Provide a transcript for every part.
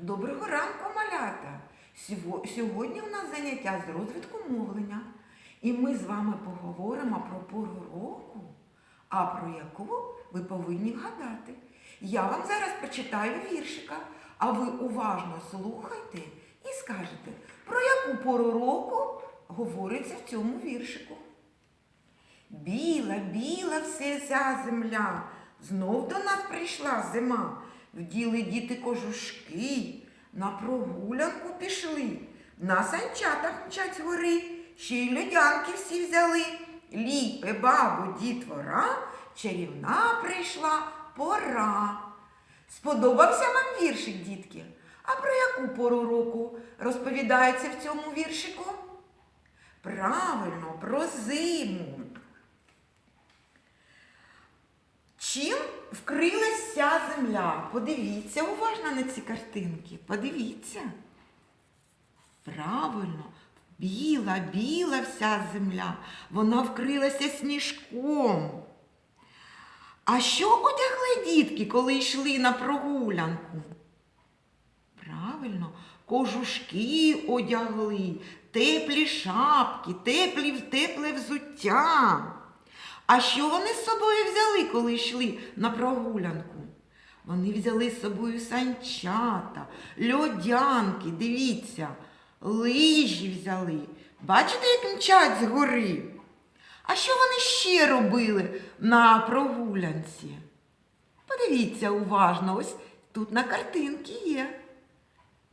Доброго ранку, малята! Сьогодні у нас заняття з розвитку мовлення. І ми з вами поговоримо про пору року, а про яку ви повинні вгадати. Я вам зараз прочитаю віршика, а ви уважно слухайте і скажете, про яку пору року говориться в цьому віршику. Біла, біла все земля, знов до нас прийшла зима. Вділи діти кожушки, на прогулянку пішли, на санчатах мчать гори, ще й льодянки всі взяли. Ліпе, бабу, дітвора, чарівна прийшла пора. Сподобався вам віршик, дітки? А про яку пору року розповідається в цьому віршику? Правильно, про зиму. Вся земля? Подивіться уважно на ці картинки. Подивіться. Правильно, біла, біла вся земля. Вона вкрилася сніжком. А що одягли дітки, коли йшли на прогулянку? Правильно, кожушки одягли, теплі шапки, теплі, тепле взуття. А що вони з собою взяли, коли йшли на прогулянку? Вони взяли з собою санчата, льодянки, дивіться, лижі взяли. Бачите, як мчать з гори? А що вони ще робили на прогулянці? Подивіться уважно, ось тут на картинці є.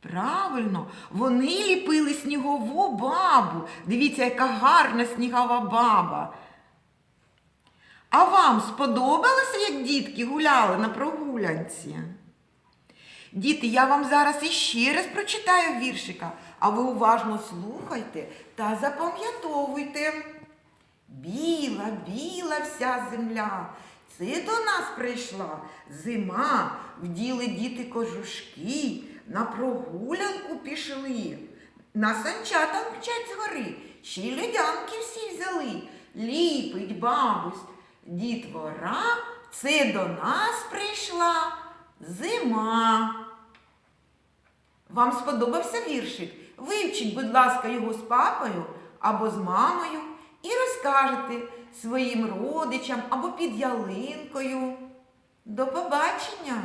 Правильно, вони ліпили снігову бабу. Дивіться, яка гарна снігова баба. А вам сподобалося, як дітки гуляли на прогулянці? Діти, я вам зараз іще раз прочитаю віршика, а ви уважно слухайте та запам'ятовуйте. Біла, біла вся земля. Це до нас прийшла зима, вділи діти кожушки, на прогулянку пішли. На санчатах мчать з гори, ще й льодянки всі взяли. Ліпить бабусь, дітвора, це до нас прийшла зима. Вам сподобався віршик? Вивчіть, будь ласка, його з папою або з мамою і розкажете своїм родичам або під ялинкою. До побачення!